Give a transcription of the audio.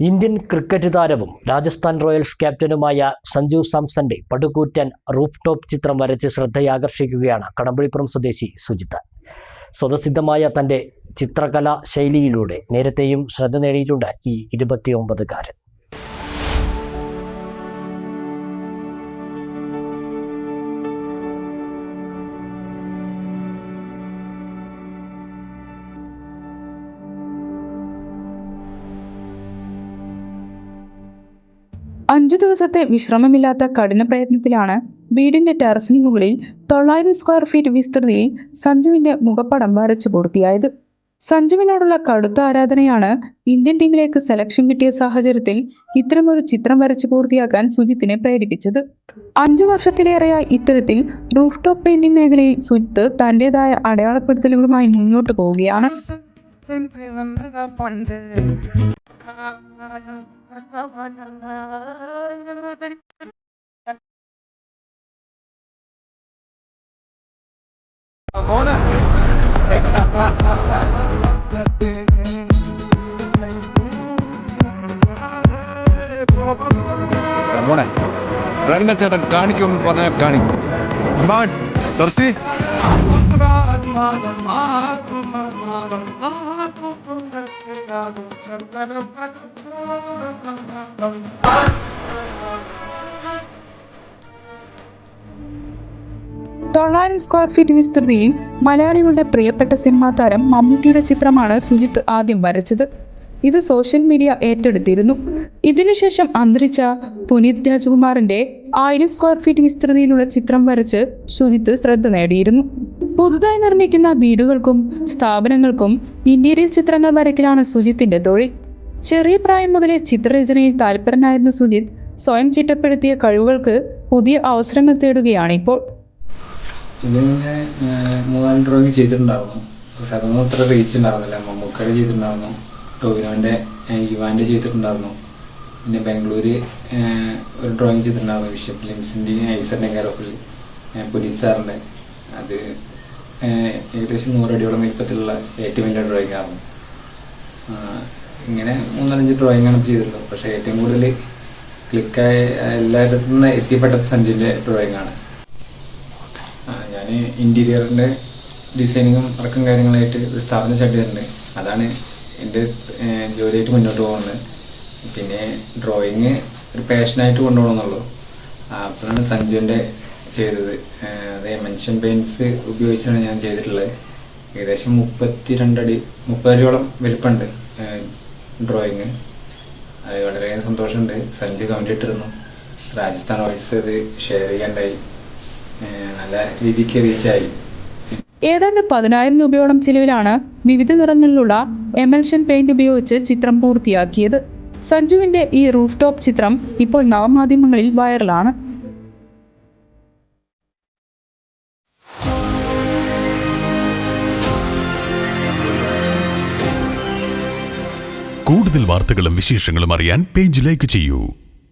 Indian cricket താരവും Rajasthan Royals ക്യാപ്റ്റനുമായ സഞ്ജു സാംസന്റെ പടുകൂറ്റൻ റൂഫ് ടോപ്പ് ചിത്രം വരച്ച് ശ്രദ്ധയാകർഷിക്കുകയാണ് കടമ്പളിപ്പുറം സ്വദേശി സുജിത്ത് സ്വതസിദ്ധമായ തന്റെ ചിത്രകലാ ശൈലിയിലൂടെ നേരത്തെയും ശ്രദ്ധ നേടിയിട്ടുണ്ട് ഈ ഇരുപത്തിയൊമ്പതുകാരൻ. അഞ്ചു ദിവസത്തെ വിശ്രമമില്ലാത്ത കഠിന പ്രയത്നത്തിലാണ് വീടിന്റെ ടെറസിന് മുകളിൽ തൊള്ളായിരം സ്ക്വയർ ഫീറ്റ് വിസ്തൃതിയിൽ സഞ്ജുവിന്റെ മുഖപ്പടം വരച്ചു പൂർത്തിയായത്. സഞ്ജുവിനോടുള്ള കടുത്ത ആരാധനയാണ് ഇന്ത്യൻ ടീമിലേക്ക് സെലക്ഷൻ കിട്ടിയ സാഹചര്യത്തിൽ ഇത്തരമൊരു ചിത്രം വരച്ചു പൂർത്തിയാക്കാൻ സുജിത്തിനെ പ്രേരിപ്പിച്ചത്. അഞ്ചു വർഷത്തിലേറെയായി ഇത്തരത്തിൽ റൂഫ് ടോപ്പ് പെയിന്റിംഗ് മേഖലയിൽ സുജിത്ത് തന്റേതായ അടയാളപ്പെടുത്തലുകളുമായി മുന്നോട്ട് പോവുകയാണ്. മോനെ രംഗച്ചേട്ടൻ കാണിക്കുമെന്ന് പറഞ്ഞാൽ കാണിക്കും ബാൻ തുറസി തൊള്ളായിരം സ്ക്വയർ ഫീറ്റ് വിസ്തൃതിയിൽ മലയാളികളുടെ പ്രിയപ്പെട്ട സിനിമാ താരം മമ്മൂട്ടിയുടെ ചിത്രമാണ് സുജിത്ത് ആദ്യം വരച്ചത്. ഇത് സോഷ്യൽ മീഡിയ ഏറ്റെടുത്തിരുന്നു. ഇതിനുശേഷം അന്തരിച്ച പുനീത് രാജകുമാറിന്റെ ആയിരം സ്ക്വയർ ഫീറ്റ് വിസ്തൃതിയിലുള്ള ചിത്രം വരച്ച് സുജിത്ത് ശ്രദ്ധ നേടിയിരുന്നു. പുതുതായി നിർമ്മിക്കുന്ന വീടുകൾക്കും സ്ഥാപനങ്ങൾക്കും ഇന്റീരിയർ ചിത്രങ്ങൾ വരയ്ക്കലാണ് സുജിത്തിന്റെ തൊഴിൽ. ചെറിയ പ്രായം മുതലേ ചിത്രരചനയിൽ താല്പരനായിരുന്ന സുജിത്ത്. സ്വയം ചിട്ടപ്പെടുത്തിയ കഴിവുകൾക്ക് പുതിയ അവസരങ്ങൾ തേടുകയാണ് ഇപ്പോൾ. ഇത് ഞാൻ മൂന്നാൽ ഡ്രോയിങ് ചെയ്തിട്ടുണ്ടായിരുന്നു. പക്ഷെ അതൊന്നും അത്ര റീച്ച് ഉണ്ടാവുന്നില്ല മമ്മൂക്കയുടെ ചെയ്തിട്ടുണ്ടായിരുന്നു. ടോവിനോന്റെ യുവാന്റെ ചെയ്തിട്ടുണ്ടായിരുന്നു. പിന്നെ ബാംഗ്ലൂര് ഒരു ഡ്രോയിങ് ചെയ്തിട്ടുണ്ടായിരുന്നു. ബിഷപ്പ് ലിംസിന്റെയും ഐസറിന്റെയും കാരഫിൽ പുനീത് സാറിന്റെ. അത് ഏകദേശം നൂറടിയോളം വലിപ്പത്തിലുള്ള ഏറ്റവും വലിയ ഡ്രോയിങ് ആയിരുന്നു ഇങ്ങനെ മൂന്നാലഞ്ച് ഡ്രോയിങ് ആണ് ചെയ്തിട്ടുള്ളത്. പക്ഷെ ഏറ്റവും കൂടുതൽ ക്ലിക്കായ ആയ നിന്ന് എത്തിപ്പെട്ടത് സഞ്ജുവിന്റെ ഡ്രോയിങ് ആണ്. ഞാൻ ഇന്റീരിയറിന്റെ ഡിസൈനിങ്ങും വർക്കും കാര്യങ്ങളായിട്ട് ഒരു സ്ഥാപനം സ്റ്റാർട്ട് ചെയ്തിട്ടുണ്ട്. അതാണ് എന്റെ ജോലിയായിട്ട് മുന്നോട്ട് പോകുന്നത്. പിന്നെ ഡ്രോയിങ് ഒരു പാഷനായിട്ട് കൊണ്ടുപോകണമെന്നുള്ളൂ. അപ്പോഴാണ് സഞ്ജുവിന്റെ ചെയ്തത്. അതേ മെൻഷൻ പെയിൻസ് ഉപയോഗിച്ചാണ് ഞാൻ ചെയ്തിട്ടുള്ളത്. ഏകദേശം മുപ്പത്തി രണ്ടടി മുപ്പതടിയോളം വലിപ്പമുണ്ട് ഡ്രോയിങ്. അത് വളരെ സന്തോഷമുണ്ട്. സഞ്ജു കമന്റ് ഇട്ടിരുന്നു. രാജസ്ഥാൻ വോയിസ് അത് ഷെയർ ചെയ്യാണ്ടായി. നല്ല രീതിക്ക് റീച്ചായി. ഏതാണ്ട് പതിനായിരം രൂപയോളം ചിലവിലാണ് വിവിധ നിറങ്ങളിലുള്ള എമൽഷൻ പെയിന്റ് ഉപയോഗിച്ച് ചിത്രം പൂർത്തിയാക്കിയത്. സഞ്ജുവിന്റെ ഈ റൂഫ് ടോപ്പ് ചിത്രം ഇപ്പോൾ നവമാധ്യമങ്ങളിൽ വൈറലാണ്. കൂടുതൽ വാർത്തകളും വിശേഷങ്ങളും അറിയാൻ പേജ് ലൈക്ക് ചെയ്യൂ.